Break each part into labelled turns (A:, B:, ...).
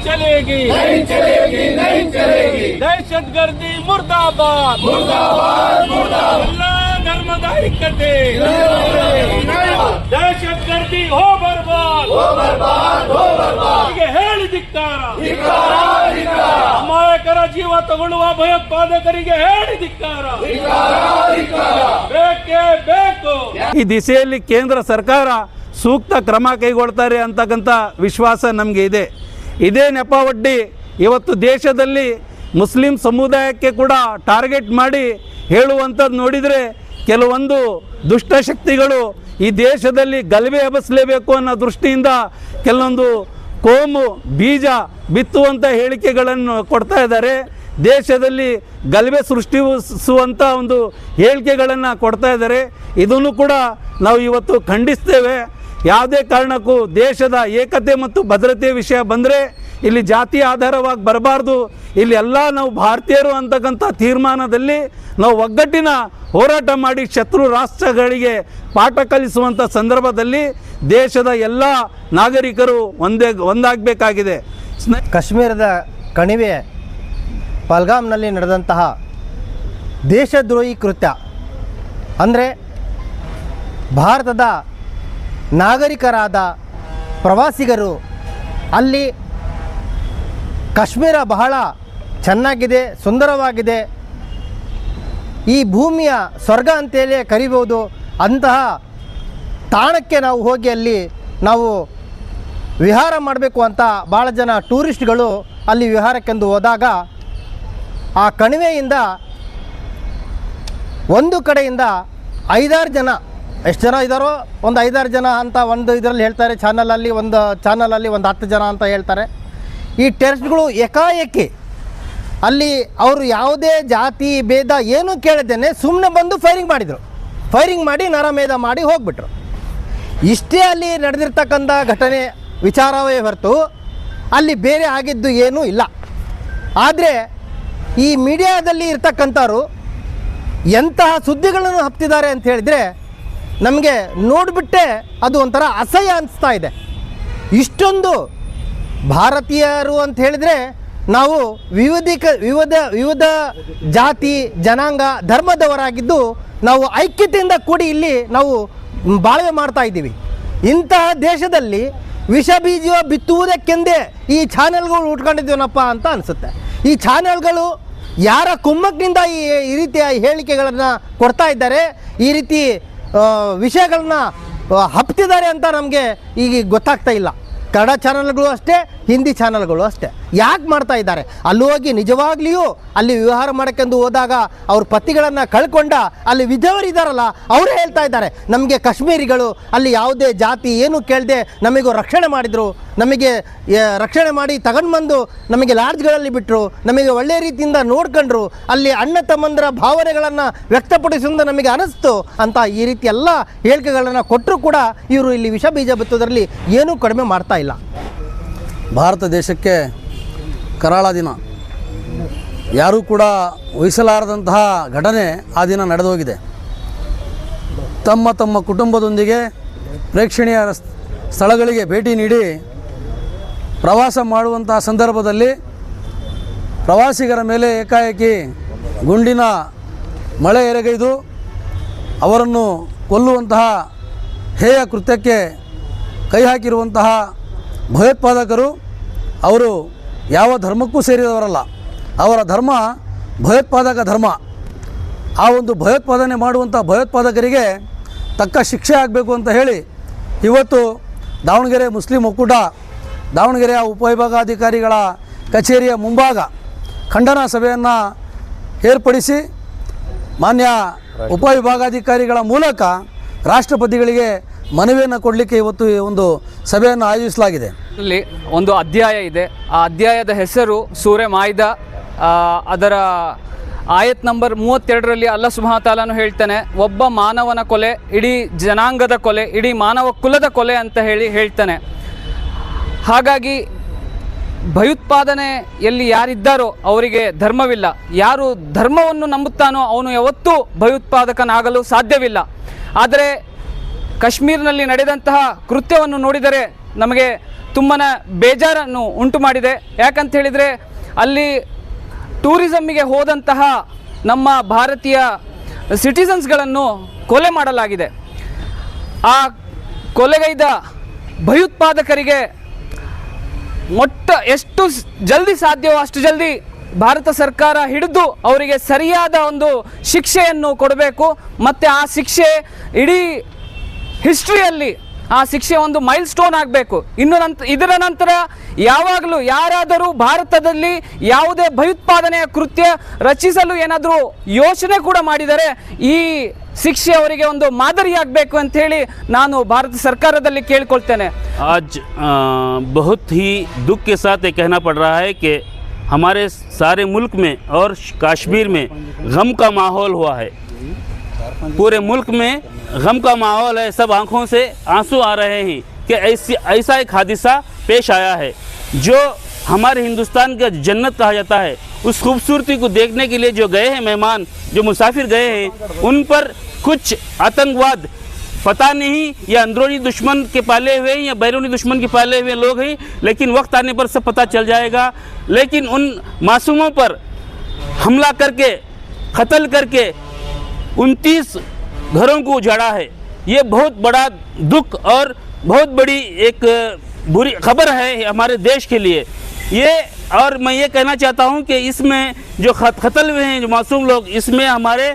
A: चलेगी
B: नहीं चलेगी नहीं चलेगी
A: दहशतगर्दी मुर्दाबाद ಎಲ್ಲ ಧರ್ಮದ ಐಕ್ಯತೆ ದಹಶತಗರ್ದಿ ಹೋ ಬರ್ಬಾದ್ ಹೀಗೆ ಹೇಳಿ ಧಿಕ್ಕಾರ ಅಮಾಯಕರ ಜೀವ ತಗೊಳ್ಳುವ ಭಯೋತ್ಪಾದಕರಿಗೆ ಹೇಳಿ ಧಿಕ್ಕಾರ ಬೇಕೇ ಬೇಕು
C: ಈ ದಿಸೆಯಲ್ಲಿ ಕೇಂದ್ರ ಸರ್ಕಾರ ಸೂಕ್ತ ಕ್ರಮ ಕೈಗೊಳ್ತಾರೆ ಅಂತಕ್ಕಂಥ ವಿಶ್ವಾಸ ನಮಗೆ ಇದೆ ಇದೇ ನೆಪ ಒಡ್ಡಿ ಇವತ್ತು ದೇಶದಲ್ಲಿ ಮುಸ್ಲಿಂ ಸಮುದಾಯಕ್ಕೆ ಕೂಡ ಟಾರ್ಗೆಟ್ ಮಾಡಿ ಹೇಳುವಂಥದ್ದು ನೋಡಿದರೆ ಕೆಲವೊಂದು ದುಷ್ಟಶಕ್ತಿಗಳು ಈ ದೇಶದಲ್ಲಿ ಗಲಭೆ ಎಬ್ಬಿಸಲೇಬೇಕು ಅನ್ನೋ ದೃಷ್ಟಿಯಿಂದ ಕೆಲವೊಂದು ಕೋಮು, ಬೀಜ ಬಿತ್ತುವಂಥ ಹೇಳಿಕೆಗಳನ್ನು ಕೊಡ್ತಾ ಇದ್ದಾರೆ. ದೇಶದಲ್ಲಿ ಗಲಭೆ ಸೃಷ್ಟಿಸುವಂಥ ಒಂದು ಹೇಳಿಕೆಗಳನ್ನು ಕೊಡ್ತಾ ಇದ್ದಾರೆ. ಇದನ್ನು ಕೂಡ ನಾವು ಇವತ್ತು ಖಂಡಿಸ್ತೇವೆ. ಯಾವುದೇ ಕಾರಣಕ್ಕೂ ದೇಶದ ಏಕತೆ ಮತ್ತು ಭದ್ರತೆ ವಿಷಯ ಬಂದರೆ ಇಲ್ಲಿ ಜಾತಿ ಆಧಾರವಾಗಿ ಬರಬಾರ್ದು. ಇಲ್ಲಿ ಎಲ್ಲ ನಾವು ಭಾರತೀಯರು ಅಂತಕ್ಕಂಥ ತೀರ್ಮಾನದಲ್ಲಿ ನಾವು ಒಗ್ಗಟ್ಟಿನ ಹೋರಾಟ ಮಾಡಿ ಶತ್ರು ರಾಷ್ಟ್ರಗಳಿಗೆ ಪಾಠ ಕಲಿಸುವಂಥ ಸಂದರ್ಭದಲ್ಲಿ ದೇಶದ ಎಲ್ಲ ನಾಗರಿಕರು ಒಂದೇ ಒಂದಾಗಬೇಕಾಗಿದೆ.
D: ಕಾಶ್ಮೀರದ ಕಣಿವೆ ಪಲ್ಗಾಮ್ನಲ್ಲಿ ನಡೆದಂತಹ ದೇಶದ್ರೋಹಿ ಕೃತ್ಯ ಅಂದರೆ ಭಾರತದ ನಾಗರಿಕರಾದ ಪ್ರವಾಸಿಗರು, ಅಲ್ಲಿ ಕಾಶ್ಮೀರ ಬಹಳ ಚೆನ್ನಾಗಿದೆ, ಸುಂದರವಾಗಿದೆ. ಈ ಭೂಮಿಯ ಸ್ವರ್ಗ ಅಂತೇಳಿ ಕರಿಬೋದು ಅಂತಹ ತಾಣಕ್ಕೆ ನಾವು ಹೋಗಿ ಅಲ್ಲಿ ನಾವು ವಿಹಾರ ಮಾಡಬೇಕು ಅಂತ ಭಾಳ ಜನ ಟೂರಿಸ್ಟ್ಗಳು ಅಲ್ಲಿ ವಿಹಾರಕ್ಕೆಂದು ಹೋದಾಗ ಆ ಕಣಿವೆಯಿಂದ ಒಂದು ಕಡೆಯಿಂದ ಐದಾರು ಜನ ಎಷ್ಟು ಜನ ಇದ್ದಾರೋ ಒಂದು ಐದಾರು ಜನ ಅಂತ ಒಂದು ಇದರಲ್ಲಿ ಹೇಳ್ತಾರೆ. ಚಾನಲಲ್ಲಿ ಒಂದು ಚಾನಲಲ್ಲಿ ಒಂದು ಹತ್ತು ಜನ ಅಂತ ಹೇಳ್ತಾರೆ. ಈ ಟೆರರಿಸ್ಟ್ಗಳು ಏಕಾಏಕಿ. ಅಲ್ಲಿ ಅವರು ಯಾವುದೇ ಜಾತಿ, ಭೇದ ಏನೂ ಕೇಳದೇನೆ ಸುಮ್ಮನೆ ಬಂದು ಫೈರಿಂಗ್ ಮಾಡಿದರು. ಫೈರಿಂಗ್ ಮಾಡಿ, ನರಮೇಧ ಮಾಡಿ ಹೋಗ್ಬಿಟ್ರು. ಇಷ್ಟೇ ಅಲ್ಲಿ ನಡೆದಿರ್ತಕ್ಕಂಥ ಘಟನೆ ವಿಚಾರವೇ ಹೊರತು ಅಲ್ಲಿ ಬೇರೆ ಆಗಿದ್ದು ಏನೂ ಇಲ್ಲ. ಆದರೆ ಈ ಮೀಡಿಯಾದಲ್ಲಿ ಇರ್ತಕ್ಕಂಥವ್ರು ಎಂತಹ ಸುದ್ದಿಗಳನ್ನು ಹಪ್ತಿದ್ದಾರೆ ಅಂತ ಹೇಳಿದರೆ ನಮಗೆ ನೋಡಿಬಿಟ್ಟೆ ಅದು ಒಂಥರ ಅಸಹ್ಯ ಅನಿಸ್ತಾ ಇದೆ. ಇಷ್ಟೊಂದು ಭಾರತೀಯರು ಅಂತ ಹೇಳಿದರೆ ನಾವು ವಿವಿಧಿಕ, ವಿವಿಧ ವಿವಿಧ ಜಾತಿ, ಜನಾಂಗ, ಧರ್ಮದವರಾಗಿದ್ದು ನಾವು ಐಕ್ಯತೆಯಿಂದ ಕೂಡಿ ಇಲ್ಲಿ ನಾವು ಬಾಳ್ವೆ ಮಾಡ್ತಾ ಇದ್ದೀವಿ. ಇಂತಹ ದೇಶದಲ್ಲಿ ವಿಷ ಬೀಜ ಬಿತ್ತುವುದಕ್ಕೆಂದೇ ಈ ಚಾನೆಲ್ಗಳು ಉಟ್ಕೊಂಡಿದ್ದೀವನಪ್ಪ ಅಂತ ಅನಿಸುತ್ತೆ. ಈ ಚಾನೆಲ್ಗಳು ಯಾರ ಕುಮ್ಮಕ್ಕಿನಿಂದ ಈ ಈ ರೀತಿಯ ಹೇಳಿಕೆಗಳನ್ನು ಕೊಡ್ತಾ ಇದ್ದಾರೆ, ಈ ರೀತಿ ವಿಷಯಗಳನ್ನ ಹಪ್ತಿದ್ದಾರೆ ಅಂತ ನಮಗೆ ಈಗ ಗೊತ್ತಾಗ್ತಾ ಇಲ್ಲ. ಕನ್ನಡ ಚಾನಲ್ಗಳು ಅಷ್ಟೇ ಹಿಂದಿ ಚಾನಲ್ಗಳು ಅಷ್ಟೇ. ಯಾಕೆ ಮಾಡ್ತಾ ಇದ್ದಾರೆ? ಅಲ್ಲಿ ಹೋಗಿ ನಿಜವಾಗ್ಲಿಯೂ ಅಲ್ಲಿ ವ್ಯವಹಾರ ಮಾಡೋಕ್ಕೆಂದು ಹೋದಾಗ ಅವ್ರ ಪತಿಗಳನ್ನು ಕಳ್ಕೊಂಡ ಅಲ್ಲಿ ವಿಧವರಿದ್ದಾರಲ್ಲ ಅವರೇ ಹೇಳ್ತಾ ಇದ್ದಾರೆ. ನಮಗೆ ಕಾಶ್ಮೀರಿಗಳು, ಅಲ್ಲಿ ಯಾವುದೇ ಜಾತಿ ಏನು ಕೇಳದೆ ನಮಗೂ ರಕ್ಷಣೆ ಮಾಡಿದರು. ನಮಗೆ ರಕ್ಷಣೆ ಮಾಡಿ ತಗೊಂಡು ಬಂದು ನಮಗೆ ಲಾಡ್ಜ್ಗಳಲ್ಲಿ ಬಿಟ್ಟರು ನಮಗೆ ಒಳ್ಳೆಯ ರೀತಿಯಿಂದ ನೋಡ್ಕೊಂಡ್ರು, ಅಲ್ಲಿ ಅಣ್ಣ ತಮ್ಮಂದರ ಭಾವನೆಗಳನ್ನು ವ್ಯಕ್ತಪಡಿಸಿದ ನಮಗೆ ಅನಿಸ್ತು ಅಂತ ಈ ರೀತಿ ಎಲ್ಲ ಹೇಳಿಕೆಗಳನ್ನು ಕೊಟ್ಟರು ಕೂಡ ಇವರು ಇಲ್ಲಿ ವಿಷ ಬೀಜ ಬಿತ್ತೋದ್ರಲ್ಲಿ ಏನೂ ಕಡಿಮೆ ಮಾಡ್ತಾ ಇಲ್ಲ.
E: ಭಾರತ ದೇಶಕ್ಕೆ ಕರಾಳ ದಿನ. ಯಾರೂ ಕೂಡ ವಹಿಸಲಾರದಂತಹ ಘಟನೆ ಆ ದಿನ ನಡೆದೋಗಿದೆ. ತಮ್ಮ ತಮ್ಮ ಕುಟುಂಬದೊಂದಿಗೆ ಪ್ರೇಕ್ಷಣೀಯ ಸ್ಥಳಗಳಿಗೆ ಭೇಟಿ ನೀಡಿ ಪ್ರವಾಸ ಮಾಡುವಂತಹ ಸಂದರ್ಭದಲ್ಲಿ ಪ್ರವಾಸಿಗರ ಮೇಲೆ ಏಕಾಏಕಿ ಗುಂಡಿನ ಮಳೆ ಎರಗೈದು ಅವರನ್ನು ಕೊಲ್ಲುವಂತಹ ಹೇಯ ಕೃತ್ಯಕ್ಕೆ ಕೈ ಹಾಕಿರುವಂತಹ ಭಯೋತ್ಪಾದಕರು, ಅವರು ಯಾವ ಧರ್ಮಕ್ಕೂ ಸೇರಿದವರಲ್ಲ. ಅವರ ಧರ್ಮ ಭಯೋತ್ಪಾದಕ ಧರ್ಮ. ಆ ಒಂದು ಭಯೋತ್ಪಾದನೆ ಮಾಡುವಂಥ ಭಯೋತ್ಪಾದಕರಿಗೆ ತಕ್ಕ ಶಿಕ್ಷೆ ಆಗಬೇಕು ಅಂತ ಹೇಳಿ ಇವತ್ತು ದಾವಣಗೆರೆ ಮುಸ್ಲಿಂ ಒಕ್ಕೂಟ, ದಾವಣಗೆರೆಯ ಉಪವಿಭಾಗಾಧಿಕಾರಿಗಳ ಕಚೇರಿಯ ಮುಂಭಾಗ ಖಂಡನಾ ಸಭೆಯನ್ನು ಏರ್ಪಡಿಸಿ ಮಾನ್ಯ ಉಪವಿಭಾಗಾಧಿಕಾರಿಗಳ ಮೂಲಕ ರಾಷ್ಟ್ರಪತಿಗಳಿಗೆ ಮನವಿಯನ್ನು ಕೊಡಲಿಕ್ಕೆ ಇವತ್ತು ಒಂದು ಸಭೆಯನ್ನು ಆಯೋಜಿಸಲಾಗಿದೆ.
F: ಇಲ್ಲಿ ಒಂದು ಅಧ್ಯಾಯ ಇದೆ. ಆ ಅಧ್ಯಾಯದ ಹೆಸರು ಸೂರ್ಯ ಮಾಯ್ದ. ಅದರ ಆಯತ್ ನಂಬರ್ ಮೂವತ್ತೆರಡರಲ್ಲಿ ಅಲ್ಲ ಸುಮಹತಾಲನು ಹೇಳ್ತಾನೆ, ಒಬ್ಬ ಮಾನವನ ಕೊಲೆ, ಇಡೀ ಜನಾಂಗದ ಕೊಲೆ, ಇಡೀ ಮಾನವ ಕುಲದ ಕೊಲೆ ಅಂತ ಹೇಳಿ ಹೇಳ್ತಾನೆ. ಹಾಗಾಗಿ ಭಯೋತ್ಪಾದನೆಯಲ್ಲಿ ಯಾರಿದ್ದಾರೋ ಅವರಿಗೆ ಧರ್ಮವಿಲ್ಲ. ಯಾರು ಧರ್ಮವನ್ನು ನಂಬುತ್ತಾನೋ ಅವನು ಯಾವತ್ತೂ ಭಯೋತ್ಪಾದಕನಾಗಲು ಸಾಧ್ಯವಿಲ್ಲ. ಆದರೆ ಕಾಶ್ಮೀರ್ನಲ್ಲಿ ನಡೆದಂತಹ ಕೃತ್ಯವನ್ನು ನೋಡಿದರೆ ನಮಗೆ ತುಂಬಾ ಬೇಜಾರನ್ನು ಉಂಟು ಮಾಡಿದೆ ಯಾಕಂತ ಹೇಳಿದರೆ ಅಲ್ಲಿ ಟೂರಿಸಮ್ಮಿಗೆ ಹೋದಂತಹ ನಮ್ಮ ಭಾರತೀಯ ಸಿಟಿಸನ್ಸ್ಗಳನ್ನು ಕೊಲೆ ಮಾಡಲಾಗಿದೆ. ಆ ಕೊಲೆಗೈದ ಭಯೋತ್ಪಾದಕರಿಗೆ ಮೊಟ್ಟ ಎಷ್ಟು ಜಲ್ದಿ ಸಾಧ್ಯವೋ ಅಷ್ಟು ಜಲ್ದಿ ಭಾರತ ಸರ್ಕಾರ ಹಿಡಿದು ಅವರಿಗೆ ಸರಿಯಾದ ಒಂದು ಶಿಕ್ಷೆಯನ್ನು ಕೊಡಬೇಕು. ಮತ್ತು ಆ ಶಿಕ್ಷೆ ಇಡೀ ಹಿಸ್ಟ್ರಿಯಲ್ಲಿ ಆ ಶಿಕ್ಷೆ ಒಂದು ಮೈಲ್ ಸ್ಟೋನ್ ಆಗಬೇಕು ಇನ್ನು ನಂತರ ಇದರ ನಂತರ ಯಾವಾಗಲೂ ಯಾರಾದರೂ ಭಾರತದಲ್ಲಿ ಯಾವುದೇ ಭಯೋತ್ಪಾದನೆಯ ಕೃತ್ಯ ರಚಿಸಲು ಏನಾದರೂ ಯೋಚನೆ ಕೂಡ ಮಾಡಿದರೆ ಈ ಶಿಕ್ಷೆ ಅವರಿಗೆ ಒಂದು ಮಾದರಿಯಾಗಬೇಕು ಅಂತ ಹೇಳಿ ನಾನು ಭಾರತ ಸರ್ಕಾರದಲ್ಲಿ ಕೇಳ್ಕೊಳ್ತೇನೆ
G: आज अ, बहुत ही दुख के साथ ये कहना पड़ रहा है कि हमारे सारे मुल्क में और कश्मीर में गम का माहौल हुआ है पूरे मुल्क में गम का माहौल है, सब आँखों से आँसू आ रहे हैं कि ऐसी ऐसा एक हादसा पेश आया है, जो हमारे हिंदुस्तान का जन्नत कहा जाता है। उस खूबसूरती को देखने के लिए जो गए हैं मेहमान, जो मुसाफिर गए हैं, उन पर कुछ आतंकवाद, पता नहीं, ये अंदरूनी दुश्मन के पाले हुए हैं, या बैरूनी दुश्मन के पाले हुए लोग हैं, लेकिन वक्त आने पर सब पता चल जाएगा। लेकिन उन मासूमों पर हमला करके, कत्ल करके उनतीस घरों को उजाड़ा है। ये बहुत बड़ा दुख और बहुत बड़ी एक बुरी खबर है हमारे देश के लिए। ये और मैं ये कहना चाहता हूँ कि इसमें जो कत्ल हुए हैं, जो मासूम लोग, इसमें हमारे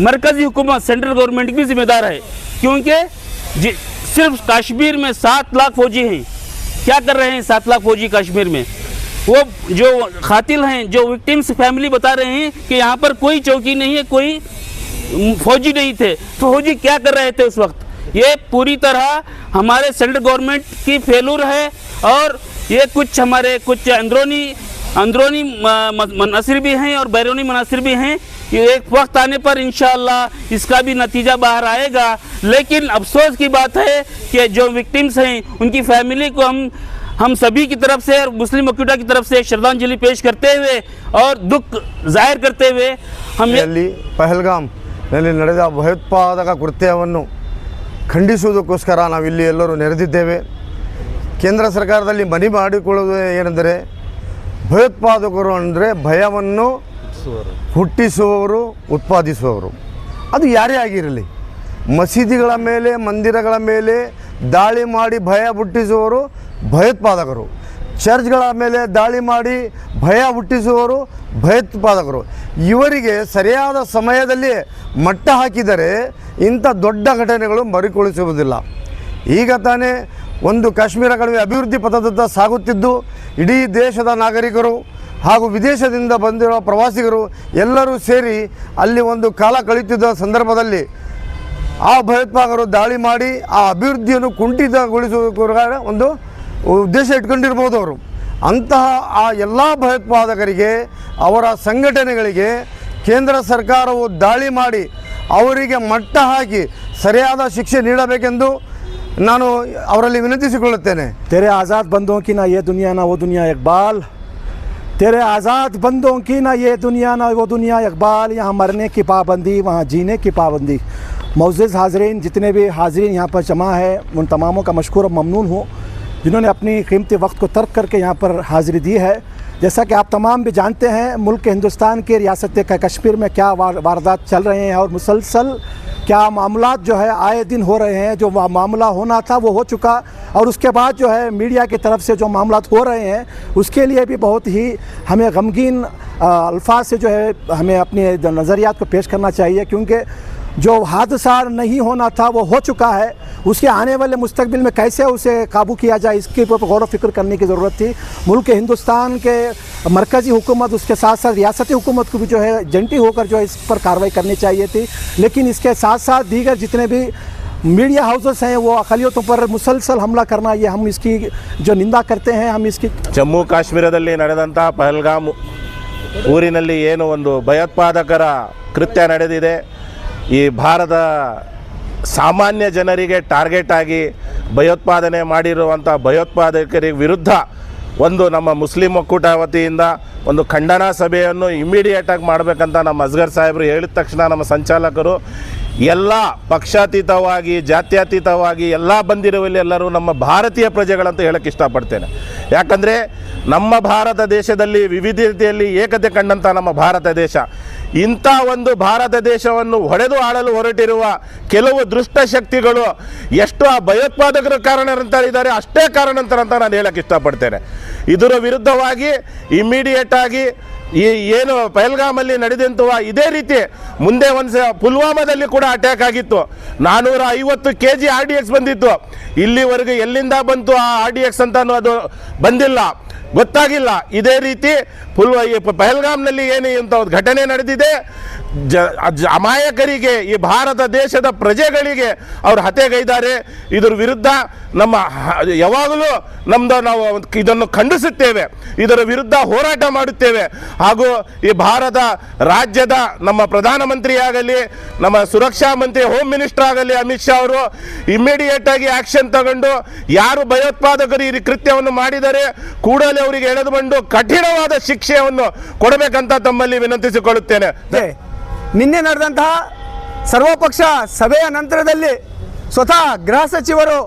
G: मरकज़ी हुकूमत, सेंट्रल गवर्नमेंट भी जिम्मेदार है। क्योंकि सिर्फ़ कश्मीर में सात लाख फौजी हैं। क्या कर रहे हैं सात लाख फौजी कश्मीर में? वो जो खातिल हैं, जो विक्टिम्स फैमिली बता रहे हैं कि यहाँ पर कोई चौकी नहीं है, कोई फौजी नहीं थे। तो फौजी क्या कर रहे थे उस वक्त? ये पूरी तरह हमारे सेंट्रल गवर्नमेंट की फेलूर है और ये कुछ हमारे, कुछ अंदरूनी अंदरूनी मनासिर भी हैं और बैरूनी मनासर भी हैं। एक वक्त आने पर इंशाल्लाह इसका भी नतीजा बाहर आएगा। लेकिन अफसोस की बात है कि जो विक्टिम्स हैं, उनकी फैमिली को हम हम सभी की तरफ़ से और मुस्लिम वकीटा की तरफ़ से श्रद्धांजलि पेश करते हुए और दुख ज़ाहिर करते हुए हम ये
H: ಪಹಲ್ಗಾಮ್ನಲ್ಲಿ ನಡೆದ ಭಯೋತ್ಪಾದಕ ಕೃತ್ಯವನ್ನು ಖಂಡಿಸುವುದಕ್ಕೋಸ್ಕರ ನಾವಿಲ್ಲಿ ಎಲ್ಲರೂ ನೆರೆದಿದ್ದೇವೆ. ಕೇಂದ್ರ ಸರ್ಕಾರದಲ್ಲಿ ಮನಿ ಮಾಡಿಕೊಳ್ಳುವುದು ಏನೆಂದರೆ, ಭಯೋತ್ಪಾದಕರು ಅಂದರೆ ಭಯವನ್ನು ಹುಟ್ಟಿಸುವವರು, ಉತ್ಪಾದಿಸುವವರು. ಅದು ಯಾರೇ ಆಗಿರಲಿ. ಮಸೀದಿಗಳ ಮೇಲೆ, ಮಂದಿರಗಳ ಮೇಲೆ ದಾಳಿ ಮಾಡಿ ಭಯ ಹುಟ್ಟಿಸುವವರು ಭಯೋತ್ಪಾದಕರು. ಚರ್ಚ್ಗಳ ಮೇಲೆ ದಾಳಿ ಮಾಡಿ ಭಯ ಹುಟ್ಟಿಸುವವರು ಭಯೋತ್ಪಾದಕರು. ಇವರಿಗೆ ಸರಿಯಾದ ಸಮಯದಲ್ಲಿ ಮಟ್ಟ ಹಾಕಿದರೆ ಇಂಥ ದೊಡ್ಡ ಘಟನೆಗಳು ಮರುಕೊಳಿಸುವುದಿಲ್ಲ. ಈಗ ತಾನೇ ಒಂದು ಕಾಶ್ಮೀರ ಕಣಿವೆ ಅಭಿವೃದ್ಧಿ ಪಥದತ್ತ ಸಾಗುತ್ತಿದ್ದು, ಇಡೀ ದೇಶದ ನಾಗರಿಕರು ಹಾಗೂ ವಿದೇಶದಿಂದ ಬಂದಿರುವ ಪ್ರವಾಸಿಗರು ಎಲ್ಲರೂ ಸೇರಿ ಅಲ್ಲಿ ಒಂದು ಕಾಲ ಕಳೆಯುತ್ತಿದ್ದ ಸಂದರ್ಭದಲ್ಲಿ ಆ ಭಯೋತ್ಪಾದಕರು ದಾಳಿ ಮಾಡಿ ಆ ಅಭಿವೃದ್ಧಿಯನ್ನು ಕುಂಠಿತಗೊಳಿಸುವ ಒಂದು ಉದ್ದೇಶ ಇಟ್ಕೊಂಡಿರ್ಬೋದು ಅವರು. ಅಂತಹ ಆ ಎಲ್ಲ ಭಯೋತ್ಪಾದಕರಿಗೆ ಅವರ ಸಂಘಟನೆಗಳಿಗೆ ಕೇಂದ್ರ ಸರ್ಕಾರವು ದಾಳಿ ಮಾಡಿ ಅವರಿಗೆ ಮಟ್ಟ ಹಾಕಿ ಸರಿಯಾದ ಶಿಕ್ಷೆ ನೀಡಬೇಕೆಂದು ನಾನು ಅವರಲ್ಲಿ ವಿನಂತಿಸಿಕೊಳ್ಳುತ್ತೇನೆ
I: तेरे आज़ाद बंदों की ना ये दुनिया ना वो दुनिया इकबाल तेरे आज़ाद बंदों की ना ये दुनिया ना वो दुनिया इकबाल यहाँ मरने की पाबंदी वहाँ जीने की पाबंदी मोज़ हाजरीन जितने भी हाजरीन यहाँ पर जमा है उन तमामों का मशहूर और ममनून हूँ जिन्होंने अपनी कीमती वक्त को तर्क करके यहाँ पर हाज़िरी दी है। जैसा कि आप तमाम भी जानते हैं, मुल्क हिंदुस्तान के रियासत का, कश्मीर में क्या वारदात चल रहे हैं और मुसलसल क्या मामला जो है आए दिन हो रहे हैं। जो मामला होना था वो हो चुका और उसके बाद जो है मीडिया की तरफ़ से जो मामला हो रहे हैं, उसके लिए भी बहुत ही हमें गमगीन अल्फाज से जो है हमें अपने नज़रियात को पेश करना चाहिए। क्योंकि जो हादसा नहीं होना था वो हो चुका है उसके आने वाले मुस्तकबिल में कैसे उसे काबू किया जाए इसके ऊपर गौर व फिक्र करने की ज़रूरत थी मुल्क हिंदुस्तान के मरकज़ी हुकूमत उसके साथ साथ रियासती हुकूमत को भी जो है जंटी होकर जो है इस पर कार्रवाई करनी चाहिए थी लेकिन इसके साथ साथ दीगर जितने भी मीडिया हाउसेस हैं वो अकलियतों पर मुसलसल हमला करना ये हम इसकी जो निंदा करते हैं हम इसकी
J: ಜಮ್ಮು ಕಾಶ್ಮೀರದಲ್ಲಿ ನಡೆದಂತಹ ಪಹಲ್ಗಾಮ್ ಊರಿನಲ್ಲಿ ಏನು ಒಂದು ಭಯೋತ್ಪಾದಕರ ಕೃತ್ಯ ನಡೆದಿದೆ ಈ ಭಾರತ ಸಾಮಾನ್ಯ ಜನರಿಗೆ ಟಾರ್ಗೆಟ್ ಆಗಿ ಭಯೋತ್ಪಾದನೆ ಮಾಡಿರುವಂಥ ಭಯೋತ್ಪಾದಕರಿಗೆ ವಿರುದ್ಧ ಒಂದು ನಮ್ಮ ಮುಸ್ಲಿಂ ಒಕ್ಕೂಟ ವತಿಯಿಂದ ಒಂದು ಖಂಡನಾ ಸಭೆಯನ್ನು ಇಮ್ಮಿಡಿಯೇಟಾಗಿ ಮಾಡಬೇಕಂತ ನಮ್ಮ ಅಸ್ಗರ್ ಸಾಹೇಬರು ಹೇಳಿದ ತಕ್ಷಣ ನಮ್ಮ ಸಂಚಾಲಕರು, ಎಲ್ಲ ಪಕ್ಷಾತೀತವಾಗಿ, ಜಾತ್ಯತೀತವಾಗಿ ಎಲ್ಲ ಬಂದಿರುವಲ್ಲಿ ಎಲ್ಲರೂ ನಮ್ಮ ಭಾರತೀಯ ಪ್ರಜೆಗಳಂತ ಹೇಳಕ್ಕೆ ಇಷ್ಟಪಡ್ತೇನೆ. ಯಾಕಂದರೆ ನಮ್ಮ ಭಾರತ ದೇಶದಲ್ಲಿ ವಿವಿಧತೆಯಲ್ಲಿ ಏಕತೆ ಕಂಡಂಥ ನಮ್ಮ ಭಾರತ ದೇಶ. ಇಂಥ ಒಂದು ಭಾರತ ದೇಶವನ್ನು ಹೊಡೆದು ಆಡಲು ಹೊರಟಿರುವ ಕೆಲವು ದುಷ್ಟ ಶಕ್ತಿಗಳು ಎಷ್ಟು ಆ ಭಯೋತ್ಪಾದಕರ ಕಾರಣರಂತರಿದ್ದಾರೆ, ಅಷ್ಟೇ ಕಾರಣಂತರ ಅಂತ ನಾನು ಹೇಳಕ್ಕೆ ಇಷ್ಟಪಡ್ತೇನೆ. ಇದರ ವಿರುದ್ಧವಾಗಿ ಇಮ್ಮಿಡಿಯೇಟ್ ಆಗಿ ಈ ಏನು ಪಹಲ್ಗಾಮಲ್ಲಿ ನಡೆದಂತಹ ಇದೇ ರೀತಿ ಮುಂದೆ ಒಂದು ಪುಲ್ವಾಮಾದಲ್ಲಿ ಕೂಡ ಅಟ್ಯಾಕ್ ಆಗಿತ್ತು. ನಾನ್ನೂರ ಐವತ್ತು K G R D X ಬಂದಿತ್ತು. ಇಲ್ಲಿವರೆಗೂ ಎಲ್ಲಿಂದ ಬಂತು ಆ ಆರ್ ಡಿ ಎಕ್ಸ್ ಅಂತ ಅದು ಬಂದಿಲ್ಲ. ಗೊತ್ತಾಗಿಲ್ಲ. ಇದೇ ರೀತಿ ಪುಲ್ವ ಪಹಲ್ಗಾಮ್ನಲ್ಲಿ ಏನು ಇಂಥ ಘಟನೆ ನಡೆದಿದೆ ಜ ಅಮಾಯಕರಿಗೆ, ಈ ಭಾರತ ದೇಶದ ಪ್ರಜೆಗಳಿಗೆ ಅವರು ಹತ್ಯೆಗೈದ್ದಾರೆ ಇದ್ರ ವಿರುದ್ಧ ನಮ್ಮ ಯಾವಾಗಲೂ ನಮ್ಮದು ನಾವು ಇದನ್ನು ಖಂಡಿಸುತ್ತೇವೆ. ಇದರ ವಿರುದ್ಧ ಹೋರಾಟ ಮಾಡುತ್ತೇವೆ. ಹಾಗೂ ಈ ಭಾರತ ರಾಜ್ಯದ ನಮ್ಮ ಪ್ರಧಾನಮಂತ್ರಿ ಆಗಲಿ ನಮ್ಮ ಸುರಕ್ಷಾ ಮಂತ್ರಿ, ಹೋಮ್ ಮಿನಿಸ್ಟರ್ ಆಗಲಿ ಅಮಿತ್ ಶಾ ಅವರು ಇಮಿಡಿಯೇಟ್ ಆಗಿ ಆಕ್ಷನ್ ತಗೊಂಡು ಯಾರು ಭಯೋತ್ಪಾದಕರು ಈ ಕೃತ್ಯವನ್ನು ಮಾಡಿದರೆ ಕೂಡಲೇ ಅವರಿಗೆ ಎಳೆದುಕೊಂಡು ಕಠಿಣವಾದ ಶಿಕ್ಷೆಯನ್ನು ಕೊಡಬೇಕಂತ ತಮ್ಮಲ್ಲಿ ವಿನಂತಿಸಿಕೊಳ್ಳುತ್ತೇನೆ.
K: ನಿನ್ನೆ ನಡೆದಂತಹ ಸರ್ವಪಕ್ಷ ಸಭೆಯ ನಂತರದಲ್ಲಿ ಸ್ವತಃ ಗೃಹ ಸಚಿವರು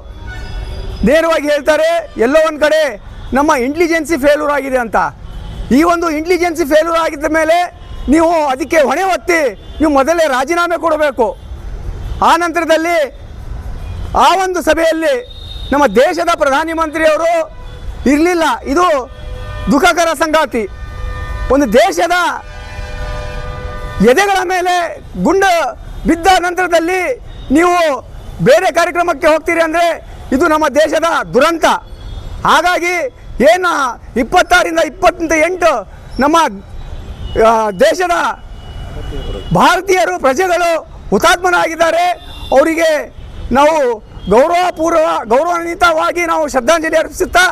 K: ನೇರವಾಗಿ ಹೇಳ್ತಾರೆ, ಎಲ್ಲೋ ಒಂದು ಕಡೆ ನಮ್ಮ ಇಂಟೆಲಿಜೆನ್ಸಿ ಫೇಲ್ಯೂರ್ ಆಗಿದೆ ಅಂತ. ಈ ಒಂದು ಇಂಟೆಲಿಜೆನ್ಸಿ ಫೇಲ್ಯೂರ್ ಆಗಿದ್ದ ಮೇಲೆ ನೀವು ಅದಕ್ಕೆ ಹೊಣೆ ಹೊತ್ತಿ ನೀವು ಮೊದಲೇ ರಾಜೀನಾಮೆ ಕೊಡಬೇಕು. ಆ ನಂತರದಲ್ಲಿ ಆ ಒಂದು ಸಭೆಯಲ್ಲಿ ನಮ್ಮ ದೇಶದ ಪ್ರಧಾನಿ ಮಂತ್ರಿಯವರು ಇರಲಿಲ್ಲ. ಇದು ದುಃಖಕರ ಸಂಗಾತಿ. ಒಂದು ದೇಶದ ಎದೆಗಳ ಮೇಲೆ ಗುಂಡು ಬಿದ್ದ ನಂತರದಲ್ಲಿ ನೀವು ಬೇರೆ ಕಾರ್ಯಕ್ರಮಕ್ಕೆ ಹೋಗ್ತೀರಿ ಅಂದರೆ ಇದು ನಮ್ಮ ದೇಶದ ದುರಂತ. ಹಾಗಾಗಿ ಏನು ಇಪ್ಪತ್ತಾರಿಂದ ಇಪ್ಪತ್ತ ಎಂಟು ನಮ್ಮ ದೇಶದ ಭಾರತೀಯರು, ಪ್ರಜೆಗಳು ಹುತಾತ್ಮರಾಗಿದ್ದಾರೆ. ಅವರಿಗೆ ನಾವು ಗೌರವಪೂರ್ವ ಗೌರವಾನ್ವಿತವಾಗಿ ನಾವು ಶ್ರದ್ಧಾಂಜಲಿ ಅರ್ಪಿಸುತ್ತಾ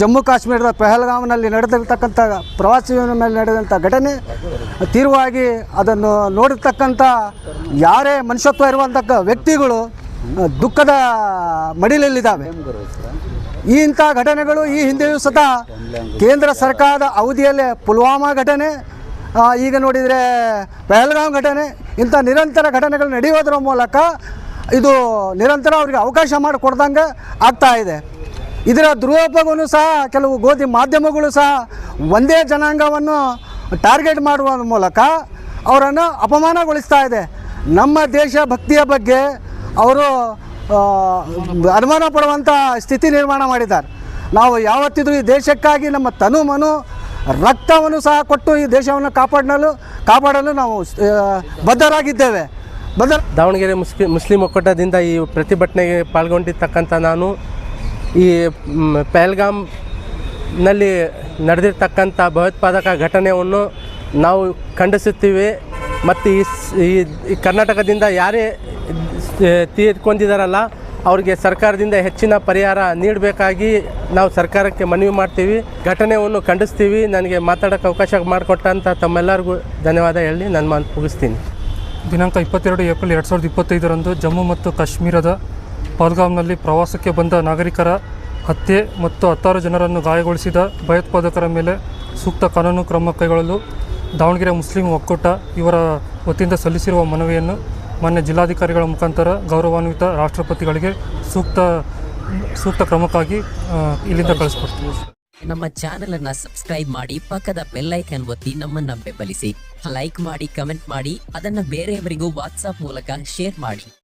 L: ಜಮ್ಮು ಕಾಶ್ಮೀರದ ಪೆಹಲ್ಗಾಮ್ನಲ್ಲಿ ನಡೆದಿರ್ತಕ್ಕಂಥ ಪ್ರವಾಸಿಗರ ಮೇಲೆ ನಡೆದಂಥ ಘಟನೆ, ತೀವ್ರವಾಗಿ ಅದನ್ನು ನೋಡಿರ್ತಕ್ಕಂಥ ಯಾರೇ ಮನುಷ್ಯತ್ವ ಇರುವಂಥ ವ್ಯಕ್ತಿಗಳು ದುಃಖದ ಮಡಿಲಲ್ಲಿದ್ದಾವೆ. ಈ ಇಂಥ ಘಟನೆಗಳು ಈ ಹಿಂದೆಯೂ ಸತ ಕೇಂದ್ರ ಸರ್ಕಾರದ ಅವಧಿಯಲ್ಲೇ ಪುಲ್ವಾಮಾ ಘಟನೆ ಈಗ ನೋಡಿದರೆ ಪೆಹಲ್ಗಾಮ್ ಘಟನೆ, ಇಂಥ ನಿರಂತರ ಘಟನೆಗಳು ನಡೆಯೋದರ ಮೂಲಕ ಇದು ನಿರಂತರ ಅವರಿಗೆ ಅವಕಾಶ ಮಾಡಿಕೊಡ್ದಂಗೆ ಆಗ್ತಾ ಇದೆ. ಇದರ ದುರುಪಯೋಗವನ್ನು ಸಹ ಕೆಲವು ಗೋಧಿ ಮಾಧ್ಯಮಗಳು ಸಹ ಒಂದೇ ಜನಾಂಗವನ್ನು ಟಾರ್ಗೆಟ್ ಮಾಡುವ ಮೂಲಕ ಅವರನ್ನು ಅಪಮಾನಗೊಳಿಸ್ತಾ ಇದೆ. ನಮ್ಮ ದೇಶ ಭಕ್ತಿಯ ಬಗ್ಗೆ ಅವರು ಅನುಮಾನ ಪಡುವಂಥ ಸ್ಥಿತಿ ನಿರ್ಮಾಣ ಮಾಡಿದ್ದಾರೆ. ನಾವು ಯಾವತ್ತಿದ್ರೂ ಈ ದೇಶಕ್ಕಾಗಿ ನಮ್ಮ ತನು ಮನು ರಕ್ತವನ್ನು ಸಹ ಕೊಟ್ಟು ಈ ದೇಶವನ್ನು ಕಾಪಾಡಲು ಕಾಪಾಡಲು ನಾವು ಬದ್ಧರಾಗಿದ್ದೇವೆ. ಬದ್ಧ
M: ದಾವಣಗೆರೆ ಮುಸ್ಲಿ, ಮುಸ್ಲಿಂ ಒಕ್ಕೂಟದಿಂದ ಈ ಪ್ರತಿಭಟನೆಗೆ ಪಾಲ್ಗೊಂಡಿರ್ತಕ್ಕಂಥ ನಾನು ಈ ಪೆಹಲ್ಗಾಮ್ನಲ್ಲಿ ನಡೆದಿರ್ತಕ್ಕಂಥ ಭಯೋತ್ಪಾದಕ ಘಟನೆಯನ್ನು ನಾವು ಖಂಡಿಸುತ್ತೀವಿ. ಮತ್ತು ಈ ಕರ್ನಾಟಕದಿಂದ ಯಾರೇ ತೀರ್ಕೊಂಡಿದ್ದಾರಲ್ಲ, ಅವರಿಗೆ ಸರ್ಕಾರದಿಂದ ಹೆಚ್ಚಿನ ಪರಿಹಾರ ನೀಡಬೇಕಾಗಿ ನಾವು ಸರ್ಕಾರಕ್ಕೆ ಮನವಿ ಮಾಡ್ತೀವಿ. ಘಟನೆಯನ್ನು ಖಂಡಿಸ್ತೀವಿ. ನನಗೆ ಮಾತಾಡೋಕ್ಕೆ ಅವಕಾಶ ಮಾಡಿಕೊಟ್ಟಂಥ ತಮ್ಮೆಲ್ಲರಿಗೂ ಧನ್ಯವಾದ ಹೇಳಿ ನನ್ನ ಮಾತು ಮುಗಿಸ್ತೀನಿ.
N: ದಿನಾಂಕ ಇಪ್ಪತ್ತೆರಡು ಏಪ್ರಿಲ್ ಎರಡು ಸಾವಿರದ ಇಪ್ಪತ್ತೈದರಂದು ಜಮ್ಮು ಮತ್ತು ಕಾಶ್ಮೀರದ ಪಹಲ್ಗಾಮ್ನಲ್ಲಿ ಪ್ರವಾಸಕ್ಕೆ ಬಂದ ನಾಗರಿಕರ ಹತ್ಯೆ ಮತ್ತು ಹತ್ತಾರು ಜನರನ್ನು ಗಾಯಗೊಳಿಸಿದ ಭಯೋತ್ಪಾದಕರ ಮೇಲೆ ಸೂಕ್ತ ಕಾನೂನು ಕ್ರಮ ಕೈಗೊಳ್ಳಲು ದಾವಣಗೆರೆ ಮುಸ್ಲಿಂ ಒಕ್ಕೂಟ ಇವರ ವತಿಯಿಂದ ಸಲ್ಲಿಸಿರುವ ಮನವಿಯನ್ನು ಮಾನ್ಯ ಜಿಲ್ಲಾಧಿಕಾರಿಗಳ ಮುಖಾಂತರ ಗೌರವಾನ್ವಿತ ರಾಷ್ಟ್ರಪತಿಗಳಿಗೆ ಸೂಕ್ತ ಸೂಕ್ತ ಕ್ರಮಕ್ಕಾಗಿ ಇಲ್ಲಿಂದ ಕಳಿಸ್ಕೊಡ್ತೀವಿ
O: ನಮ್ಮ ಚಾನೆಲ್ ಅನ್ನ ಸಬ್ಸ್ಕ್ರೈಬ್ ಮಾಡಿ, ಪಕ್ಕದ ಬೆಲ್ ಐಕಾನ್ ಒತ್ತಿ ನಮ್ಮನ್ನ ಬೆಂಬಲಿಸಿ. ಲೈಕ್ ಮಾಡಿ ಕಮೆಂಟ್ ಮಾಡಿ, ಅದನ್ನ ಬೇರೆಯವರಿಗೂ ವಾಟ್ಸ್ಆಪ್ ಮೂಲಕ ಶೇರ್ ಮಾಡಿ.